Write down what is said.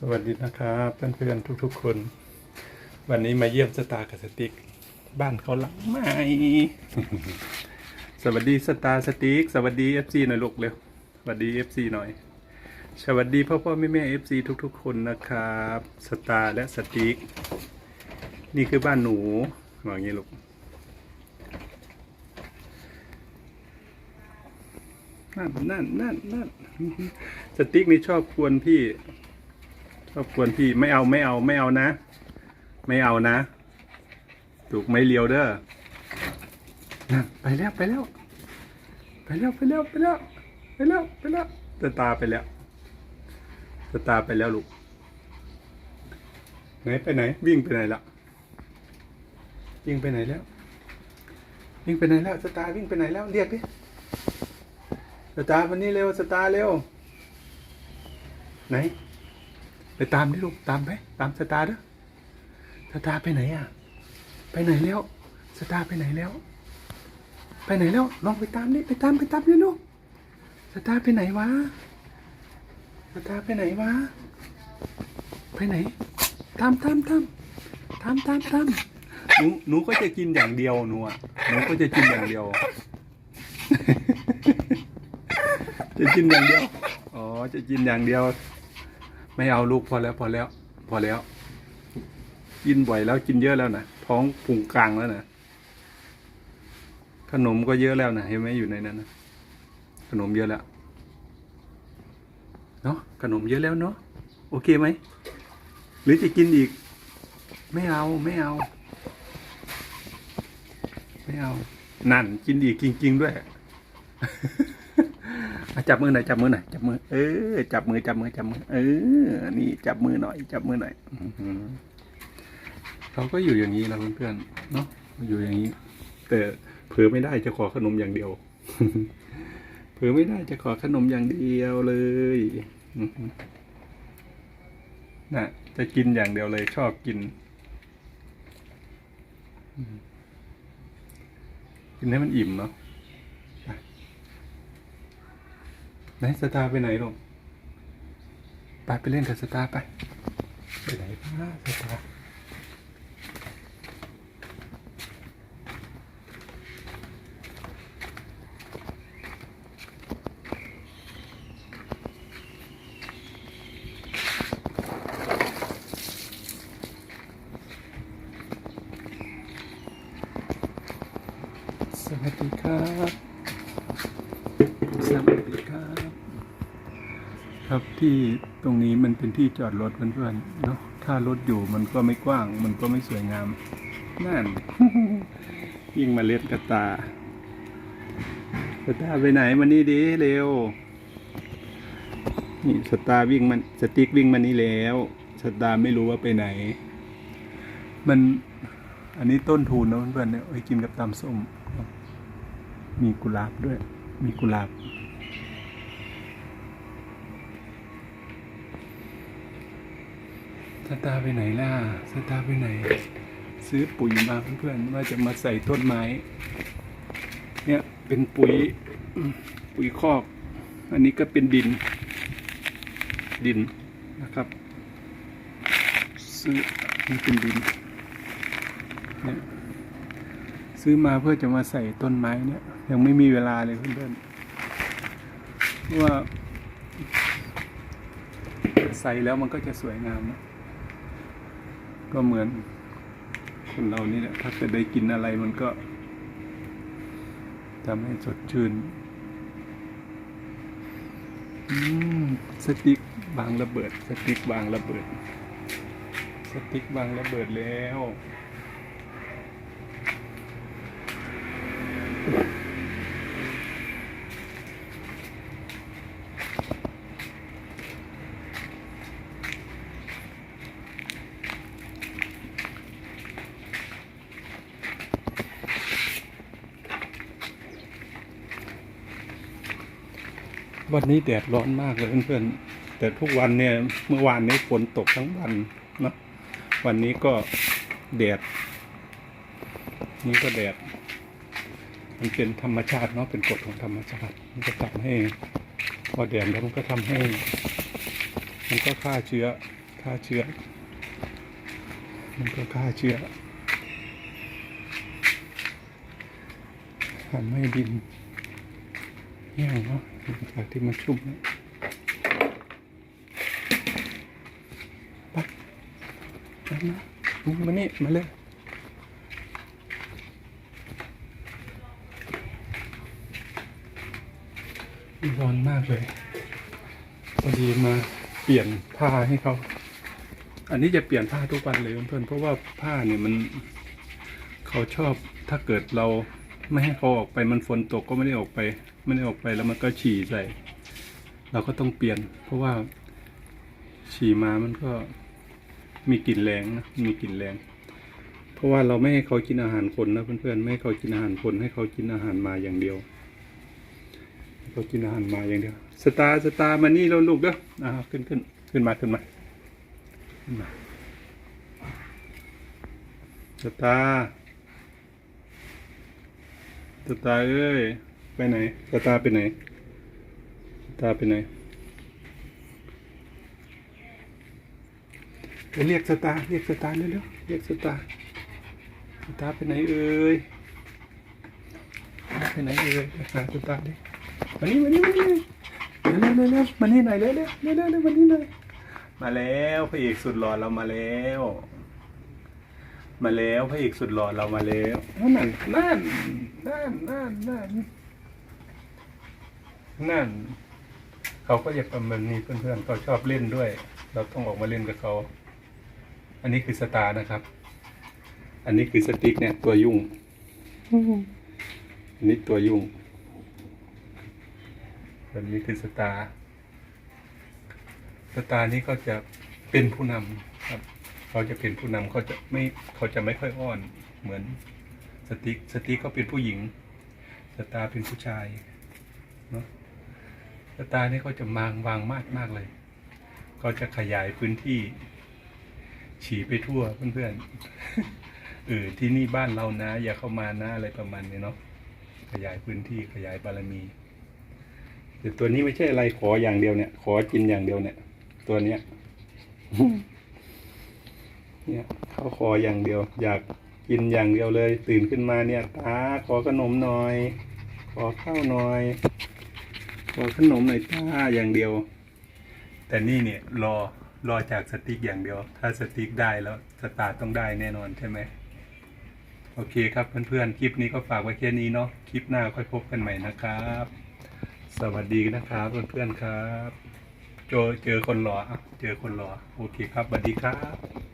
สวัสดีนะครับเพื่อนๆทุกๆคน วันนี้มาเยี่ยมสตาร์กับสติกบ้านเขาหลังใหม่ สวัสดีสตาร์สติกสวัสดีเอฟซีหน่อยลูกเร็วสวัสดีเอฟซีหน่อย สวัสดีพ่อพ่อแม่แม่เอฟซีทุกๆ คนนะครับสตาร์และสติกนี่คือบ้านหนูว่าอย่างนี้ลูกนั่นนั่นนั่นนั่นสติ๊กนี่ชอบกวนพี่ ชอบกวนพี่ไม่เอาไม่เอาไม่เอานะ ไม่เอานะ ถูกไม่เลียวเด้อไปแล้วไปแล้ว ไปแล้วไปแล้วไปแล้วไปแล้วไปแล้วตาตาไปแล้วตาตาไปแล้วลูก ไหนไปไหน วิ่งไปไหนละวิ่งไปไหนแล้ว วิ่งไปไหนแล้วสตาวิ่งไปไหนแล้วเรียกดิสตาวันนี้เร็วสตาเร็วไหน ไปตามดิลูกตามไปตามสตาร์เด้อสตาร์ไปไหนอะ ไปไหนแล้วสตาร์ไปไหนแล้ว ไปไหนแล้วลองไปตามดิไปตามไปตามดิลูกสตาร์ไปไหนวะสตาร์ไปไหนวะไปไหนตามตามตามตามตามตามหนูหนูก็จะกินอย่างเดียวหนูอะหนูก็จะกินอย่างเดียว จะกินอย่างเดียวอ๋อจะกินอย่างเดียว ไม่เอาลูกพอแล้วพอแล้ว พอแล้ว กินบ่อยแล้วกินเยอะแล้วนะท้องพุงกลางแล้วนะขนมก็เยอะแล้วนะเห็นไหมอยู่ในนั้นนะขนมเยอะแล้วเนาะขนมเยอะแล้วเนาะโอเคไหมหรือจะกินอีก ไม่เอาไม่เอา ไม่เอา นั่นกินอีกจริงๆด้วย จับมือหน่อยจับมือหน่อยจับมือ เออ จับมือจับมือจับมือ เออ นี่จับมือหน่อย จับมือหน่อยเขาก็อยู่อย่างนี้นะเพื่อนๆเนาะอยู่อย่างนี้ แต่เผลอไม่ได้จะขอขนมอย่างเดียวเผลอไม่ได้จะขอขนมอย่างเดียวเลยน่ะ จะกินอย่างเดียวเลยชอบกินกินให้มันอิ่มเนาะ ไหนสตาร์ไปไหนลูกไปไปเล่นกับสตาร์ไปไปไหนบ้าสตาร์สวัสดีครับ สวัสดีครับ ครับ ที่ตรงนี้มันเป็นที่จอดรถเพื่อนๆเนาะถ้ารถอยู่มันก็ไม่กว้าง มันก็ไม่สวยงามนั่นยิ่งมาเล็ดกระตาสตาไปไหนมานี่ดิเร็วนี่สตาร์วิ่งมันสติ๊กวิ่งมานี่แล้วสตาร์ไม่รู้ว่าไปไหน มันอันนี้ต้นทุนนะเพื่อนๆเนี่ยเอาไปกินกับตำส้ม มีกุหลาบด้วย มีกุหลาบ สตาร์ไปไหนล่ะสตาร์ไปไหน ซื้อปุ๋ยมาเพื่อนๆว่าจะมาใส่ต้นไม้ เนี่ยเป็นปุ๋ยปุ๋ยคอก อันนี้ก็เป็นดิน ดินนะครับ ซื้อนี่เป็นดินเนี่ยซื้อมาเพื่อจะมาใส่ต้นไม้เนี่ย ยังไม่มีเวลาเลยเพื่อนๆเพราะว่าใส่แล้วมันก็จะสวยงามนะ ก็เหมือนคนเรานี่แหละถ้าเกิดได้กินอะไรมันก็ทำให้สดชื่นสติ๊กบางระเบิด สติ๊กบางระเบิด สติ๊กบางระเบิดแล้ว วันนี้แดดร้อนมากเลยเพื่อนๆ แต่ทุกวันเนี่ยเมื่อวานนี้ฝนตกทั้งวันนะวันนี้ก็แดด นี่ก็แดด มันเป็นธรรมชาติเนาะเป็นกฎของธรรมชาติ มันก็ทำให้พอแดดแล้วมันก็ทำให้ มันก็ฆ่าเชื้อฆ่าเชื้อ มันก็ฆ่าเชื้อทำให้ดินแห้งเนาะ จากที่มันชุ่มเนี่ยไปมามามานี่มาเลยร้อนมากเลยพอดีมาเปลี่ยนผ้าให้เขา อันนี้จะเปลี่ยนผ้าทุกวันเลยเพื่อนเพราะว่าผ้าเนี่ยมันเขาชอบถ้าเกิดเราไม่ให้เขาออกไปมันฝนตกก็ไม่ได้ออกไป ไม่ได้ออกไปแล้วมันก็ฉี่ใส่เราก็ต้องเปลี่ยน เพราะว่า ฉี่มามันก็มีกลิ่นแรงนะมีกลิ่นแรง เพราะว่าเราไม่ให้เขากินอาหารคนนะเพื่อนๆไม่ให้เขากินอาหารคนให้เขากินอาหารมาอย่างเดียวเขากินอาหารมาอย่างเดียวสตาร์สตาร์มานี่เราลูกเด้ออ่าขึ้นขึ้นขึ้นมาขึ้นมาขึ้นมาสตาร์สตาร์เอ้ย ไปไหนสตาร์ไปไหนสตาไปไหนไปเรียกสตาเรียกสตาเร็วๆเรียกสตาสตาไปไหนเอ่ยไปไหนเอ่ยหาสตาดิมานี่มานี่มานี่เร็วเร็วเร็วมานี่หน่อยเร็วเร็วเร็วเร็วเร็วมานี่หน่อยมาแล้วพระเอกสุดหล่อเรามาแล้ว มาแล้วพระเอกสุดหล่อเรามาแล้วนั่นนั่นนั่นนั่นนั่น นั่น เขาก็อยากทำแบบนี้เพื่อนๆเขาชอบเล่นด้วย เราต้องออกมาเล่นกับเขา อันนี้คือสตาร์นะครับ อันนี้คือสติ๊กเนี่ยตัวยุ่งอันนี้ตัวยุ่งแบบนี้คือสตาร์สตาร์นี้ก็จะเป็นผู้นำครับเขาจะเป็นผู้นำเขาจะไม่เขาจะไม่ค่อยอ้อนเหมือนสติ๊กสติ๊กเขาเป็นผู้หญิงสตาร์เป็นผู้ชายเนาะ สตาร์นี่เขาจะมางวางมากมากเลยเขาจะขยายพื้นที่ ฉีไปทั่วเพื่อนๆเออที่นี่บ้านเรานะ อย่าเข้ามานะอะไรประมาณนี้เนาะขยายพื้นที่ขยายบารมีแต่ตัวนี้ไม่ใช่อะไรขออย่างเดียวเนี่ย ขอกินอย่างเดียวเนี่ย ตัวเนี้ยเนี่ยเขาขออย่างเดียว อยากกินอย่างเดียวเลย ตื่นขึ้นมาเนี่ยตาขอขนมหน่อย ขอข้าวหน่อย ขอขนมหน่อยตาอย่างเดียว แต่นี่เนี่ยรอรอจากสติ๊กอย่างเดียว ถ้าสติ๊กได้แล้วสตาร์ต้องได้แน่นอนใช่ไหมโอเคครับเพื่อนๆ คลิปนี้ก็ฝากไว้แค่นี้เนาะ คลิปหน้าค่อยพบกันใหม่นะครับ สวัสดีนะครับเพื่อนๆครับ เจอเจอคนหล่อเจอคนหล่อโอเคครับสวัสดีครับ